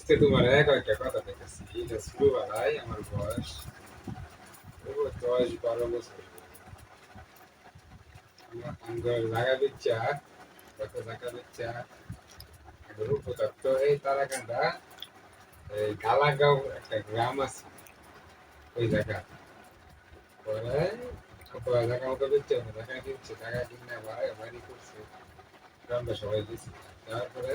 আজকে তোমার এক একটা কথা দেখেছি এটা শুরু আমার বয়স দশ বারো বছর। আমার আঙ্গুল লাগা কত লাগা বিচ্ছা রূপতত্ত্ব এই তারাকান্দা এই গালাগাঁও একটা গ্রাম আছে, ওই জায়গা। পরে জায়গা মতো বিচ্ছে জায়গা কিনছে জায়গা কিনে বাড়ি করছে। গ্রামটা সবাই দিচ্ছে তারপরে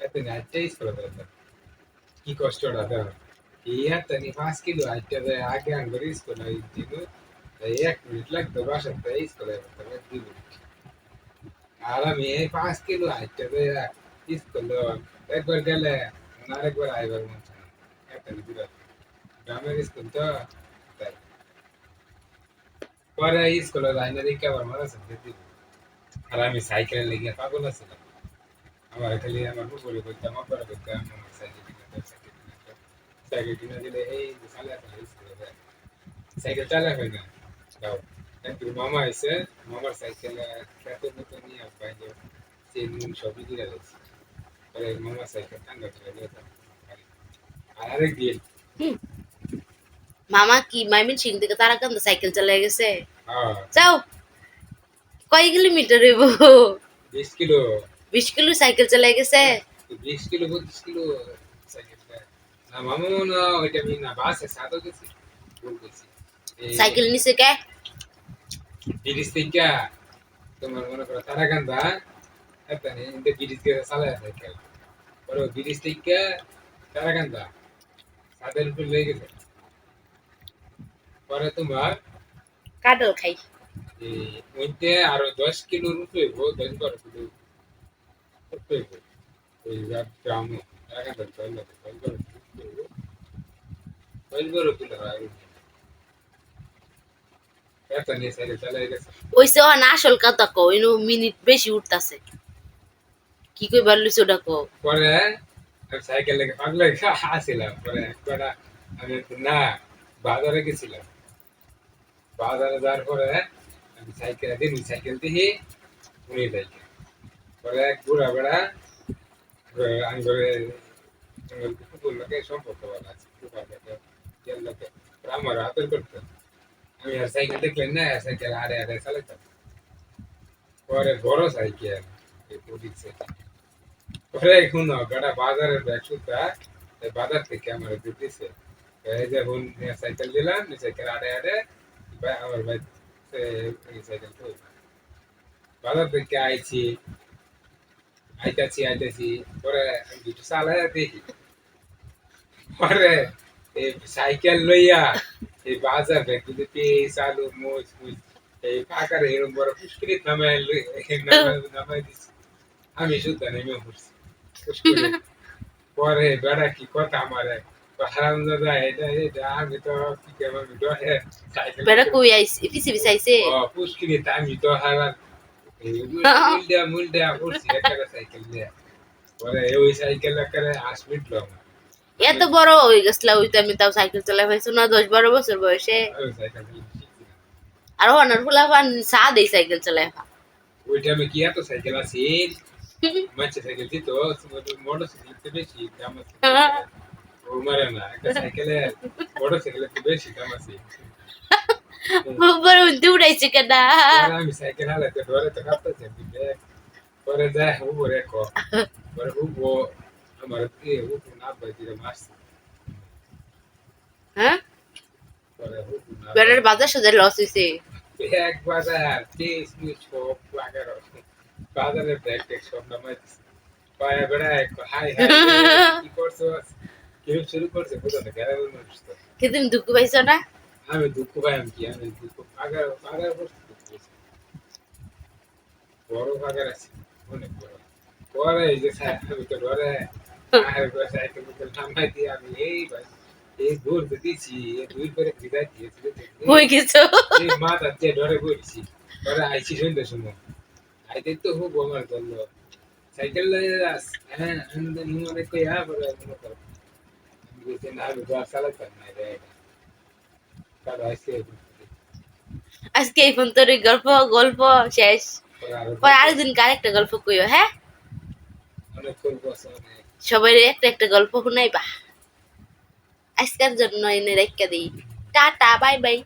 হইব এত আইটাই করে দরকার কি কষ্টটা দেওয়া এই হাতটা নি পাঁচ কিলো আইটা দেয় আগে আন করে স্কুল দিন এক মিনিট লাগতো বাসাতে স্কুল এক দুই মিনিট আর আমি এই পাঁচ কিলো আইটা দেয় স্কুল একবার গেলে আরেকবার আইবার মন চায় না। একটা বিরাট আমার খালি আমার উপরে করতাম অপরে করতাম আমার সাইকেল কিনে দাও, সাইকেল কিনে দাও। সাইকেল কিনে দিলে এই যে চালা যায় সাইকেল চালা হয় না দাও একটু মামা এসে মামার সাইকেল খেতের মতো নিয়ে বাইরে চেন মুন সবই দিয়ে দিয়েছে পরে মামার সাইকেল টাঙ্গা চলে যেতাম আর আরেক দিন মামা কি মাইমিন সিং থেকে তারাকান্দ সাইকেল চালিয়ে গেছে? হ্যাঁ। যাও কয় কিলোমিটার হইব? বিশ কিলো। বিশ কিলো সাইকেল চালিয়ে গেছে। বিশ কিলো পঁচিশ কিলো সাইকেলটা না মামা ওইটা আমি না বাসে সাদও গেছি ভুল গেছি এই সাইকেল নিছে কে? ব্রিজ থেকে তোমার মনে করো তারাকান্দা একটা নেই ইন্দে ব্রিজ গেছে সাইকেল পরে ব্রিজ থেকে তারাকান্দা সাদের উপর লেগে গেছে। পরে তোমার কাটল খাই। এই আরও দশ কিলোর উপরে দশ বারো কিলো। ওইসে ও না আসল কথা কো ইনু মিনিট বেশি উঠতাছে কি কই বারলিস ওটা কো পরে আমি সাইকেল লেগে পাগলে আসছিলাম পরে একবার আমি একটু না বাজারে গেছিলাম বাজারে যাওয়ার পরে আমি সাইকেল দিন ওই সাইকেল দিয়ে উনি সাইকেল পরে এক বুড়া বেড়া আমি করে কুকুর লোকে সম্পর্ক ভালো আছে কুকুর লোকে তেল লোকে আমার হাতের করতো আমি আর সাইকেল দেখলেন না সাইকেল আরে আরে চালাতাম পরে বড় সাইকেল এই পুলিশ সাইকেল পরে শুনো বেটা বাজারের আইতাছি আইতাছি পরে আমি দুটো চালাই দেখি পরে এই সাইকেল লইয়া এই বাজার ব্যাগ দিতে পেঁয়াজ আলু মোচ মুচ এই পাকার এরকম বড় পুষ্করি নামায় লই- নামায় নামায় দিছি আমি শুদ্ধ নেমে পড়ছি পুষ্করি। পরে বেড়া কি কথা আমার হারাম দাদা এটা এটা আমি তো কি কেমন আমি ডহে সাইকেল বেড়া কই আইছে পিছে পিছে আইছে ও পুষ্করি তা আমি তো হারাম এত বড় হয়ে গেছলা ওই আমি তাও সাইকেল চালাই পাইছো না দশ বারো বছর বয়সে। আর অনার ফুলা পান সা দেই সাইকেল চালাই ওই টাইমে কি এত সাইকেল আছে মাঝে সাইকেল দিত মোটর সাইকেল তো বেশি দাম আছে ও মারে না একটা সাইকেলে মোটর সাইকেল তো বেশি দাম আছে বড় উন্তি উড়াইছে কেনা আমি সাইকেল হালাতে ধরে তো কাঁপতেছে দিবে পরে যায় উপরে ক পরে উবো আমার না মারছে হ্যাঁ বেড়ার বাজার সাজার লস হইছে এক বাজার তেইশ মিনিট সব এগারো বাজারের ব্যাগ ট্যাগ সব নামাই পায়ে বেড়ায় হাই হাই কি করছ শুরু করছে বুঝো না গ্রামের মানুষ তো কি তুমি দুঃখ পাইছো না আমি দুঃখ পাই আমি কি আমি দুঃখ পাগার পাগার দুঃখ বড় পাগার আছে অনেক বড়। পরে এই যে আর সাইকেল নামাই দিয়ে আমি এই ভাই এই দূর দিয়েছি এই দুই করে বিদায় দিয়েছি হয়ে গেছো। এই মা তাতে ডরে পড়ছি পরে আইছি সন্ধ্যে সময়। আইতে তো খুব আমার জন্য। সাইকেল হ্যাঁ কই হ্যাঁ পরে আমি বলছি না আমি তো আর চালাতাম না আজকে এই ফোন তোর গল্প গল্প শেষ। পরে আরও দিন আরেকদিন আরেকটা গল্প কইও হ্যাঁ? সবাই একটা একটা গল্প শুনাইবা। আজকের জন্য এনে রেখে দিই। Tata bye bye.